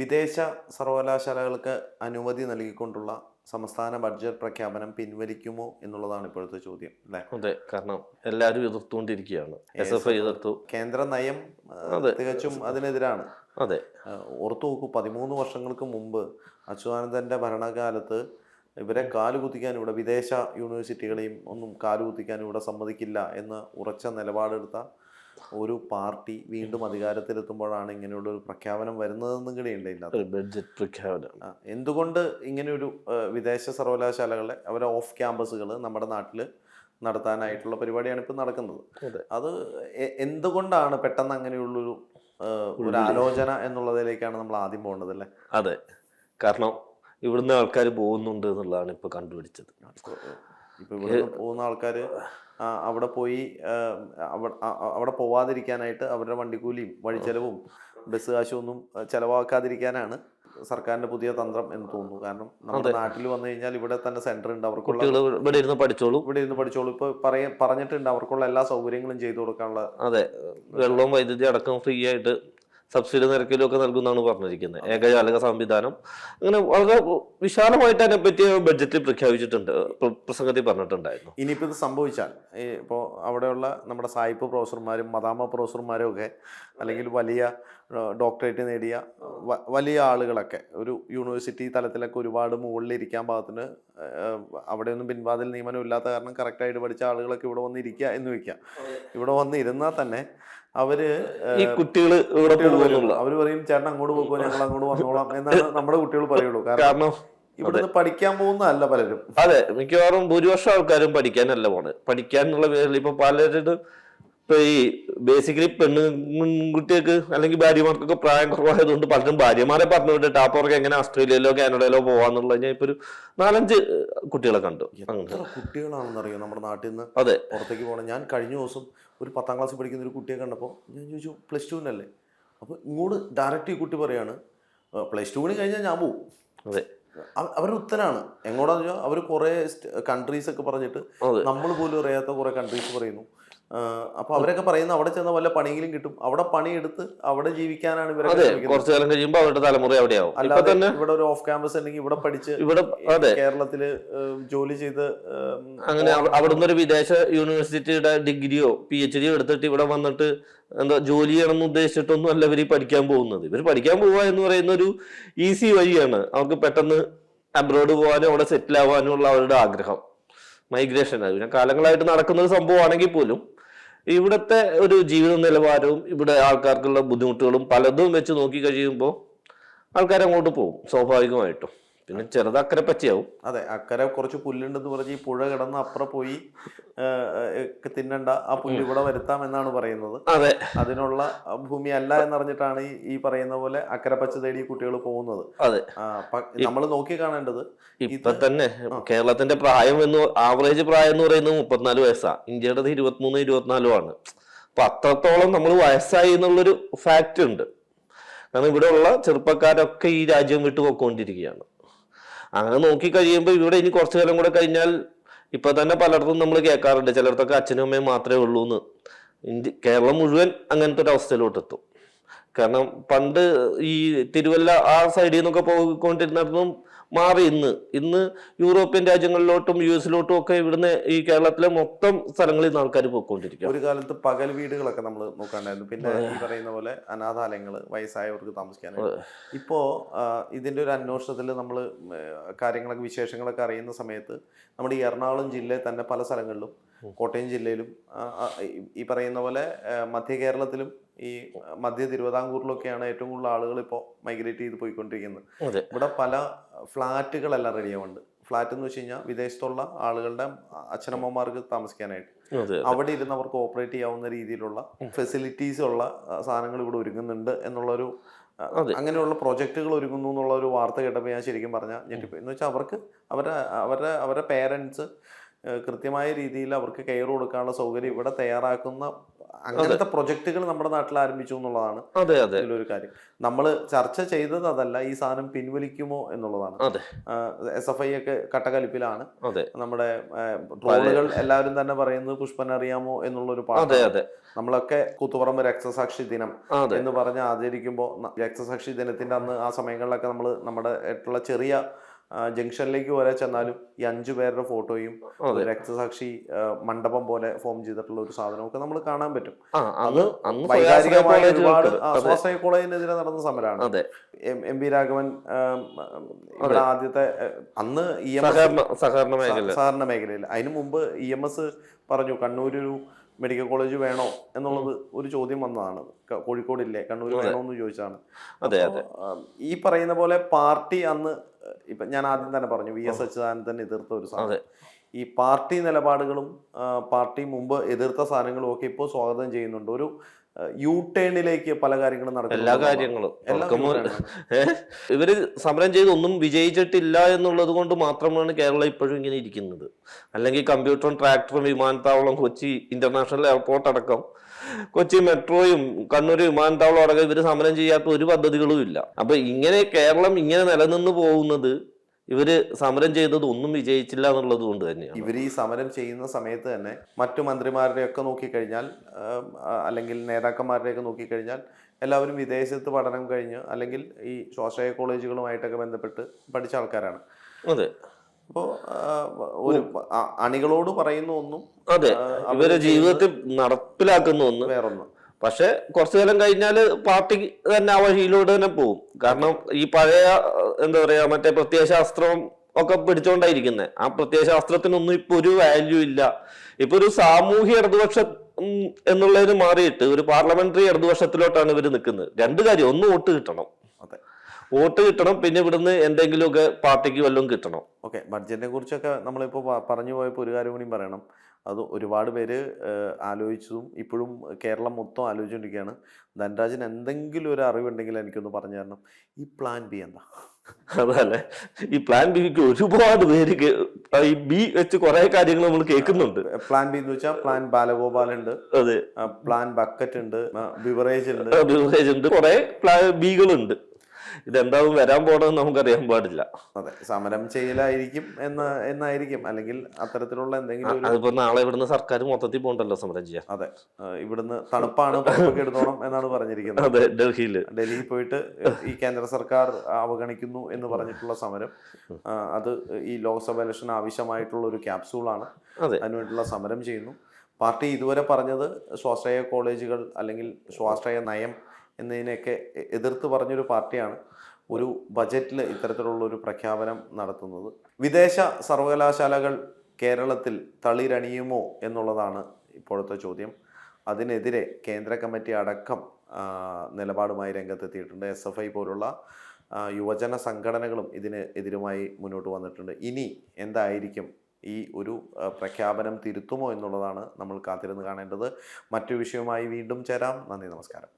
വിദേശ സർവകലാശാലകൾക്ക് അനുമതി നൽകിക്കൊണ്ടുള്ള സംസ്ഥാന ബഡ്ജറ്റ് പ്രഖ്യാപനം പിൻവലിക്കുമോ എന്നുള്ളതാണ് ഇപ്പോഴത്തെ ചോദ്യം അല്ലേ? അതെ കാരണം എല്ലാവരും എതിർത്തുകൊണ്ടിരിക്കുകയാണ്. എസ് എഫ് ഐ എതിർത്തു. കേന്ദ്ര നയം. തികച്ചും അതിനെതിരാണ്. അതെ. ഓർത്തു നോക്കൂ പതിമൂന്ന് വർഷങ്ങൾക്ക് മുമ്പ് അച്യുതാനന്ദന്റെ ഭരണകാലത്ത് ഇവരെ കാലുകുത്തിക്കാൻ ഇവിടെ വിദേശ യൂണിവേഴ്സിറ്റികളെയും ഒന്നും കാലുകുത്തിക്കാൻ ഇവിടെ സമ്മതിക്കില്ല എന്ന് ഉറച്ച നിലപാടെടുത്ത ഒരു പാർട്ടി വീണ്ടും അധികാരത്തിലെത്തുമ്പോഴാണ് ഇങ്ങനെയുള്ള ഒരു പ്രഖ്യാപനം വരുന്നതെന്നും ഇതിനകത്ത്. ബഡ്ജറ്റ് പ്രഖ്യാപനം. എന്തുകൊണ്ട് ഇങ്ങനെയൊരു വിദേശ സർവകലാശാലകളെ അവരെ ഓഫ് ക്യാമ്പസുകൾ നമ്മുടെ നാട്ടിൽ നടത്താനായിട്ടുള്ള പരിപാടിയാണ് ഇപ്പം നടക്കുന്നത്. അതെ. എന്തുകൊണ്ടാണ് പെട്ടെന്ന് അങ്ങനെയുള്ളൊരു ഒരു ആലോചന എന്നുള്ളതിലേക്കാണ് നമ്മൾ ആദ്യം പോകേണ്ടത് അല്ലേ? അതെ. കാരണം ഇവിടുന്ന് ആൾക്കാർ പോകുന്നുണ്ട് എന്നുള്ളതാണ് ഇപ്പൊ കണ്ടുപിടിച്ചത്. ഇപ്പൊ ഇവിടെ പോകുന്ന ആൾക്കാര് അവിടെ പോയി അവിടെ പോവാതിരിക്കാനായിട്ട് അവരുടെ വണ്ടിക്കൂലിയും വഴിച്ചെലവും ബസ് കാശും ഒന്നും ചെലവാക്കാതിരിക്കാനാണ് സർക്കാരിന്റെ പുതിയ തന്ത്രം എന്ന് തോന്നുന്നു. കാരണം നമ്മുടെ നാട്ടിൽ വന്നു കഴിഞ്ഞാൽ ഇവിടെ തന്നെ സെന്റർ ഉണ്ട് അവർക്കുള്ള ഇവിടെ ഇരുന്ന് പഠിച്ചോളും. ഇവിടെ ഇരുന്ന് പഠിച്ചോളൂ. ഇപ്പൊ പറയ പറഞ്ഞിട്ടുണ്ട് അവർക്കുള്ള എല്ലാ സൗകര്യങ്ങളും ചെയ്തു കൊടുക്കാനുള്ള അതെ. വെള്ളവും വൈദ്യുതി അടക്കം ഫ്രീ ആയിട്ട് സബ്സിഡി നിരക്കിലും ഒക്കെ നൽകുന്നതാണ് പറഞ്ഞിരിക്കുന്നത്. ഏകജാലക സംവിധാനം. അങ്ങനെ വളരെ വിശാലമായിട്ട് അതിനെപ്പറ്റി ബഡ്ജറ്റിൽ പ്രഖ്യാപിച്ചിട്ടുണ്ട്. പ്രസംഗത്തിൽ പറഞ്ഞിട്ടുണ്ടായിരുന്നു. ഇനിയിപ്പോൾ ഇത് സംഭവിച്ചാൽ ഇപ്പോൾ അവിടെയുള്ള നമ്മുടെ സായിപ്പ് പ്രൊഫസർമാരും മദാമ പ്രൊഫസർമാരും ഒക്കെ അല്ലെങ്കിൽ വലിയ ഡോക്ടറേറ്റ് നേടിയ വലിയ ആളുകളൊക്കെ. ഒരു യൂണിവേഴ്സിറ്റി തലത്തിലൊക്കെ ഒരുപാട് മുകളിൽ ഇരിക്കാൻ പാകത്തിന് അവിടെ അവിടെയൊന്നും പിൻവാതിൽ നിയമനം ഇല്ലാത്ത കാരണം കറക്റ്റായിട്ട് പഠിച്ച ആളുകളൊക്കെ ഇവിടെ വന്ന് ഇരിക്കുക എന്ന് വെക്കാം ഇവിടെ വന്നിരുന്നാൽ തന്നെ അവർ കുട്ടികൾ അവർ പറയും ചേട്ടൻ അങ്ങോട്ട് പോകുമ്പോൾ ഞങ്ങൾ അങ്ങോട്ട് വന്നോളാം എന്നാണ് നമ്മുടെ കുട്ടികൾ പറയുള്ളൂ. കാരണം ഇവിടുന്ന് പഠിക്കാൻ പോകുന്നതല്ല പലരും. അതെ മിക്കവാറും ഭൂരിപക്ഷം ആൾക്കാരും പഠിക്കാനല്ല പോണ്. പഠിക്കാനുള്ള എന്നുള്ള പേരിൽ ഇപ്പൊ പലരുടെ ഇപ്പൊ ഈ ബേസിക്കലി പെണ്ണുകുട്ടികൾക്ക് അല്ലെങ്കിൽ ഭാര്യമാർക്കൊക്കെ പ്രായം കുറവായതുകൊണ്ട് പലരും ഭാര്യമാരെ പറഞ്ഞു വിട്ടിട്ട് ആ പുറകെ എങ്ങനെ ഓസ്ട്രേലിയയിലോ കാനഡയിലോ പോവാന്നുള്ള ഞാൻ ഇപ്പൊ ഒരു നാലഞ്ച് കുട്ടികളെ കണ്ടു. എത്ര കുട്ടികളാണെന്നറിയോ നമ്മുടെ നാട്ടിൽ നിന്ന് അതെ. പുറത്തേക്ക് പോകണം. ഞാൻ കഴിഞ്ഞ ദിവസം ഒരു പത്താം ക്ലാസ്സിൽ പഠിക്കുന്ന ഒരു കുട്ടിയെ കണ്ടപ്പോൾ ഞാൻ ചോദിച്ചു പ്ലസ് ടുവിനല്ലേ അപ്പോൾ ഇങ്ങോട്ട് ഡയറക്റ്റ് ഈ കുട്ടി പറയാണ് പ്ലസ് ടുവിന് കഴിഞ്ഞാൽ ഞാൻ പോവും. അതെ. അവർ അവരുടെ ഉത്തരാണ്. എങ്ങോട്ടാന്ന് വെച്ചാൽ അവർ കുറേ കൺട്രീസ് ഒക്കെ പറഞ്ഞിട്ട് നമ്മൾ പോലും അറിയാത്ത കുറേ കൺട്രീസ് പറയുന്നു. അപ്പോൾ അവരൊക്കെ പറയുന്ന അവിടെ ചെന്ന വല്ല പണിയെങ്കിലും കിട്ടും. അവിടെ പണിയെടുത്ത് അവിടെ ജീവിക്കാനാണ് ഇവരൊക്കെ കുറച്ചു കാലം കഴിയുമ്പോൾ അവരുടെ തലമുറ എവിടെയാവും ഇപ്പൊ അല്ലാതെ ഇവിടെ ഒരു ഓഫ് ക്യാമ്പസ് ഉണ്ടെങ്കിൽ ഇവിടെ പഠിച്ച് ഇവിടെ കേരളത്തിൽ കേരളത്തിൽ ജോലി ചെയ്ത് അങ്ങനെ അവ- അവിടുന്ന് ഒരു വിദേശ യൂണിവേഴ്സിറ്റിയുടെ ഡിഗ്രിയോ പി എച്ച് ഡിയോ എടുത്തിട്ട് ഇവിടെ വന്നിട്ട് എന്താ ജോലി ചെയ്യണമെന്ന് ഉദ്ദേശിച്ചിട്ടൊന്നും അല്ല ഇവർ പഠിക്കാൻ പോകുന്നത്. ഇവർ പഠിക്കാൻ പോവുക എന്ന് പറയുന്ന ഒരു ഈസി വഴിയാണ്. അവർക്ക് പെട്ടെന്ന് അബ്രോഡ് പോകാനും അവിടെ സെറ്റിൽ ആവാനും ഉള്ള അവരുടെ ആഗ്രഹം. മൈഗ്രേഷൻ അത് പിന്നെ കാലങ്ങളായിട്ട് നടക്കുന്ന ഒരു സംഭവമാണെങ്കിൽ പോലും ഇവിടുത്തെ ഒരു ജീവിത നിലവാരവും ഇവിടെ ആൾക്കാർക്കുള്ള ബുദ്ധിമുട്ടുകളും പലതും വെച്ച് നോക്കി കഴിയുമ്പോൾ ആൾക്കാർ അങ്ങോട്ട് പോകും സ്വാഭാവികമായിട്ടും. പിന്നെ ചെറുത് അക്കരെ പറ്റിയാവും അതെ അക്കരെ കുറച്ച് പുല്ലുണ്ടെന്ന് പറഞ്ഞ് ഈ പുഴ കിടന്ന് അപ്പുറം പോയി തിന്നണ്ട ആ പുല്ല് ഇവിടെ വരുത്താം എന്നാണ് പറയുന്നത്. അതെ. അതിനുള്ള ഭൂമി അല്ല എന്നറിഞ്ഞിട്ടാണ് ഈ പറയുന്ന പോലെ അക്കരെ പച്ച തേടി കുട്ടികൾ പോകുന്നത്. അതെ. നമ്മൾ നോക്കി കാണേണ്ടത് ഇപ്പൊ തന്നെ കേരളത്തിന്റെ പ്രായം എന്ന് ആവറേജ് പ്രായം എന്ന് പറയുന്നത് മുപ്പത്തിനാല് വയസ്സാണ് ഇന്ത്യയുടെ ഇരുപത്തിമൂന്ന് ഇരുപത്തിനാലും ആണ്. അപ്പൊ അത്രത്തോളം നമ്മൾ വയസ്സായി എന്നുള്ളൊരു ഫാക്റ്റ് ഉണ്ട്. കാരണം ഇവിടെയുള്ള ചെറുപ്പക്കാരൊക്കെ ഈ രാജ്യം വിട്ടു പോയിക്കൊണ്ടിരിക്കുകയാണ്. അങ്ങനെ നോക്കി കഴിയുമ്പോൾ ഇവിടെ ഇനി കുറച്ചു കാലം കൂടെ കഴിഞ്ഞാൽ ഇപ്പൊ തന്നെ പലയിടത്തും നമ്മൾ കേൾക്കാറുണ്ട്. ചിലയിടത്തൊക്കെ അച്ഛനും അമ്മയും മാത്രമേ ഉള്ളൂ എന്ന് ഇന്ത്യ കേരളം മുഴുവൻ അങ്ങനത്തെ ഒരു അവസ്ഥയിലോട്ട് എത്തും. കാരണം പണ്ട് ഈ തിരുവല്ല ആ സൈഡിൽ നിന്നൊക്കെ പോയിക്കൊണ്ടിരുന്നിടത്തും മാറി ഇന്ന്. ഇന്ന് യൂറോപ്യൻ രാജ്യങ്ങളിലോട്ടും യു എസിലോട്ടും ഒക്കെ ഇവിടുന്ന് ഈ കേരളത്തിലെ മൊത്തം സ്ഥലങ്ങളിൽ നിന്ന് ആൾക്കാർ പോയിക്കൊണ്ടിരിക്കുക ഒരു കാലത്ത് പകൽ വീടുകളൊക്കെ നമ്മൾ നോക്കാണ്ടായിരുന്നു. പിന്നെ ഈ പറയുന്ന പോലെ അനാഥാലയങ്ങൾ വയസ്സായവർക്ക് താമസിക്കാൻ ഇപ്പോ ഇതിന്റെ ഇതിന്റെ ഒരു അന്വേഷണത്തിൽ നമ്മൾ കാര്യങ്ങളൊക്കെ വിശേഷങ്ങളൊക്കെ അറിയുന്ന സമയത്ത് നമ്മുടെ ഈ എറണാകുളം ജില്ലയിൽ തന്നെ പല സ്ഥലങ്ങളിലും കോട്ടയം ജില്ലയിലും ഈ- പറയുന്ന പോലെ മധ്യ കേരളത്തിലും ഈ മധ്യ തിരുവിതാംകൂറിലൊക്കെയാണ് ഏറ്റവും കൂടുതൽ ആളുകൾ ഇപ്പോൾ മൈഗ്രേറ്റ് ചെയ്ത് പോയിക്കൊണ്ടിരിക്കുന്നത്. ഇവിടെ പല ഫ്ലാറ്റുകളെല്ലാം റെഡിയാവുന്നുണ്ട് ഫ്ലാറ്റ് എന്ന് വെച്ച് കഴിഞ്ഞാൽ വിദേശത്തുള്ള ആളുകളുടെ അച്ഛനമ്മമാർക്ക് താമസിക്കാനായിട്ട്. അവിടെ ഇരുന്ന് അവർക്ക് ഓപ്പറേറ്റ് ചെയ്യാവുന്ന രീതിയിലുള്ള ഫെസിലിറ്റീസ് ഉള്ള സാധനങ്ങൾ ഇവിടെ ഒരുങ്ങുന്നുണ്ട് എന്നുള്ളൊരു. അങ്ങനെയുള്ള പ്രൊജക്റ്റുകൾ ഒരുങ്ങുന്നു എന്നുള്ള ഒരു വാർത്ത കേട്ടപ്പോൾ ഞാൻ ശരിക്കും പറഞ്ഞാൽ ഞെട്ടിപ്പോയി. എന്ന് വെച്ചാൽ അവർക്ക് അവരുടെ അവരുടെ അവരുടെ പേരൻസ് കൃത്യമായ രീതിയിൽ അവർക്ക് കെയർ കൊടുക്കാനുള്ള സൗകര്യം ഇവിടെ തയ്യാറാക്കുന്ന അങ്ങനത്തെ പ്രൊജക്ടുകൾ നമ്മുടെ നാട്ടിൽ ആരംഭിച്ചു എന്നുള്ളതാണ് ഇതിലൊരു കാര്യം. നമ്മൾ ചർച്ച ചെയ്തത് അതല്ല ഈ സാധനം പിൻവലിക്കുമോ എന്നുള്ളതാണ്. എസ് എഫ് ഐ ഒക്കെ കട്ടകലിപ്പിലാണ്. നമ്മുടെ ട്രോളുകൾ എല്ലാവരും തന്നെ പറയുന്നത് പുഷ്പൻ അറിയാമോ എന്നുള്ളൊരു ഒരു പാട്ട് നമ്മളൊക്കെ കൂത്തുപറമ്പ് രക്തസാക്ഷി ദിനം എന്ന് പറഞ്ഞ് ആചരിക്കുമ്പോൾ രക്തസാക്ഷി ദിനത്തിന്റെ അന്ന് ആ സമയങ്ങളിലൊക്കെ നമ്മൾ നമ്മുടെ ആയിട്ടുള്ള ചെറിയ ജംഗ്ഷനിലേക്ക് വരെ ചെന്നാലും ഈ അഞ്ചു പേരുടെ ഫോട്ടോയും രക്തസാക്ഷി മണ്ഡപം പോലെ ഫോം ചെയ്തിട്ടുള്ള ഒരു സാധനമൊക്കെ നമ്മൾ കാണാൻ പറ്റും. അത് വൈകാരികമായ ഒരുപാട് സ്വാശ്രയ കോളേജിനെതിരെ നടന്ന സമരമാണ് എം- പി രാഘവൻ ഇവിടെ ആദ്യത്തെ അന്ന് ഇ എം എസ് സഹകരണ മേഖലയിൽ. അതിനു മുമ്പ് ഇ എം എസ് പറഞ്ഞു കണ്ണൂരൊരു മെഡിക്കൽ കോളേജ് വേണോ? എന്നുള്ളത് ഒരു ചോദ്യം വന്നതാണ്. കോഴിക്കോടില്ലേ? കണ്ണൂർ വേണോ എന്ന് ചോദിച്ചാണ്. അതെ അതെ. ഈ പറയുന്ന പോലെ പാർട്ടി അന്ന് ഇപ്പൊ ഞാൻ ആദ്യം തന്നെ പറഞ്ഞു വി എസ് അച്യുതാനന്ദൻ എതിർത്ത ഒരു സാധനം. ഈ പാർട്ടി നിലപാടുകളും പാർട്ടി മുമ്പ് എതിർത്ത സാധനങ്ങളും ഒക്കെ ഇപ്പോൾ സ്വാഗതം ചെയ്യുന്നുണ്ട്. ഒരു യു ടേണിലേക്ക് പല കാര്യങ്ങളും നടക്കും എല്ലാ കാര്യങ്ങളും. ഇവർ സമരം ചെയ്ത് ഒന്നും വിജയിച്ചിട്ടില്ല എന്നുള്ളത് കൊണ്ട് മാത്രമാണ് കേരളം ഇപ്പോഴും ഇങ്ങനെ ഇരിക്കുന്നത്. അല്ലെങ്കിൽ കമ്പ്യൂട്ടറും ട്രാക്ടറും വിമാനത്താവളം കൊച്ചി ഇന്റർനാഷണൽ എയർപോർട്ട് അടക്കം കൊച്ചി മെട്രോയും കണ്ണൂർ വിമാനത്താവളം അടക്കം ഇവർ സമരം ചെയ്യാത്ത ഒരു പദ്ധതികളും ഇല്ല. അപ്പൊ ഇങ്ങനെ കേരളം ഇങ്ങനെ നിലനിന്ന് പോകുന്നത് ഇവർ സമരം ചെയ്തത് ഒന്നും വിജയിച്ചില്ല എന്നുള്ളത് കൊണ്ട് തന്നെയാണ്. ഇവർ ഈ സമരം ചെയ്യുന്ന സമയത്ത് തന്നെ മറ്റു മന്ത്രിമാരുടെയൊക്കെ നോക്കിക്കഴിഞ്ഞാൽ അല്ലെങ്കിൽ നേതാക്കന്മാരുടെയൊക്കെ നോക്കിക്കഴിഞ്ഞാൽ എല്ലാവരും വിദേശത്ത് പഠനം കഴിഞ്ഞ് അല്ലെങ്കിൽ ഈ സ്വാശ്രയ കോളേജുകളുമായിട്ടൊക്കെ ബന്ധപ്പെട്ട് പഠിച്ച ആൾക്കാരാണ്. അതെ. ഒരു അണികളോട് പറയുന്ന ഒന്നും അതെ ഇവരെ ജീവിതത്തിൽ നടപ്പിലാക്കുന്ന ഒന്ന്. വേറൊന്നും. പക്ഷെ കുറച്ചു കാലം കഴിഞ്ഞാൽ പാർട്ടി തന്നെ ആ വഴിയിലൂടെ തന്നെ പോകും കാരണം ഈ പഴയ എന്താ പറയാ മറ്റേ പ്രത്യയശാസ്ത്രം ഒക്കെ പിടിച്ചോണ്ടായിരിക്കുന്നത് ആ പ്രത്യയശാസ്ത്രത്തിനൊന്നും ഇപ്പൊ ഒരു വാല്യൂ ഇല്ല. ഇപ്പൊ ഒരു സാമൂഹ്യ ഇടതുപക്ഷ എന്നുള്ളതിന് മാറിയിട്ട് ഒരു പാർലമെന്ററി ഇടതുപക്ഷത്തിലോട്ടാണ് ഇവർ നിൽക്കുന്നത് രണ്ട് കാര്യം ഒന്ന് വോട്ട് കിട്ടണം. അതെ. വോട്ട് കിട്ടണം പിന്നെ ഇവിടുന്ന് എന്തെങ്കിലുമൊക്കെ പാർട്ടിക്ക് വല്ലതും കിട്ടണം. ഓക്കെ ബഡ്ജറ്റിനെ കുറിച്ചൊക്കെ നമ്മളിപ്പോൾ പറഞ്ഞു പോയപ്പോൾ ഒരു കാര്യം കൂടി പറയണം. അത് ഒരുപാട് പേര് ആലോചിച്ചതും ഇപ്പോഴും കേരളം മൊത്തം ആലോചിച്ചുകൊണ്ടിരിക്കുകയാണ് ധനരാജന് എന്തെങ്കിലും ഒരു അറിവുണ്ടെങ്കിൽ എനിക്കൊന്ന് പറഞ്ഞു തരണം. ഈ പ്ലാൻ ബി എന്താ? അതല്ലേ. ഈ പ്ലാൻ ബിക്ക് ഒരുപാട് പേര് ഈ ബി വെച്ച് കുറെ കാര്യങ്ങൾ നമ്മൾ കേൾക്കുന്നുണ്ട്. പ്ലാൻ ബി എന്ന് വെച്ചാൽ പ്ലാൻ ബാലഗോപാൽ ഉണ്ട് അതെ പ്ലാൻ ബക്കറ്റ് ഉണ്ട് ബിവറേജ് ഉണ്ട്. ബിവറേജ് ഉണ്ട്. കുറെ പ്ലാൻ ബികളുണ്ട് ഇതെന്താവും വരാൻ പോണെന്ന് നമുക്കറിയാൻ പാടില്ല. അതെ സമരം ചെയ്യലായിരിക്കും എന്ന് എന്നായിരിക്കും. അല്ലെങ്കിൽ അത്തരത്തിലുള്ള എന്തെങ്കിലും അതിപ്പോ നാളെ ഇവിടുന്ന് സർക്കാർ മൊത്തത്തിൽ പോകണ്ടല്ലോ സമരം ചെയ്യാൻ. അതെ ഇവിടുന്ന് തണുപ്പാണ് പുറത്തൊക്കെ എടുത്തോണം എന്നാണ് പറഞ്ഞിരിക്കുന്നത്. അതെ ഡൽഹിയിൽ ഡൽഹിയിൽ പോയിട്ട് ഈ കേന്ദ്ര സർക്കാർ അവഗണിക്കുന്നു എന്ന് പറഞ്ഞിട്ടുള്ള സമരം അത് ഈ ലോക്സഭ ഇലക്ഷൻ ആവശ്യമായിട്ടുള്ള ഒരു ക്യാപ്സൂളാണ്. അതെ. അതിനുവേണ്ടിയുള്ള സമരം ചെയ്യുന്നു. പാർട്ടി ഇതുവരെ പറഞ്ഞത് സ്വാശ്രയ കോളേജുകൾ അല്ലെങ്കിൽ സ്വാശ്രയ നയം എന്നതിനെയൊക്കെ എതിർത്ത് പറഞ്ഞൊരു പാർട്ടിയാണ് ഒരു ബജറ്റിൽ ഇത്തരത്തിലുള്ള ഒരു പ്രഖ്യാപനം നടത്തുന്നത്. വിദേശ സർവകലാശാലകൾ കേരളത്തിൽ തളിരണിയുമോ എന്നുള്ളതാണ് ഇപ്പോഴത്തെ ചോദ്യം. അതിനെതിരെ കേന്ദ്ര കമ്മിറ്റി അടക്കം നിലപാടുമായി രംഗത്തെത്തിയിട്ടുണ്ട്. എസ് എഫ് ഐ പോലുള്ള യുവജന സംഘടനകളും ഇതിന് എതിരുമായി മുന്നോട്ട് വന്നിട്ടുണ്ട്. ഇനി എന്തായിരിക്കും ഈ ഒരു പ്രഖ്യാപനം തിരുത്തുമോ എന്നുള്ളതാണ് നമ്മൾ കാത്തിരുന്ന് കാണേണ്ടത്. മറ്റു വിഷയവുമായി വീണ്ടും ചേരാം. നന്ദി നമസ്കാരം.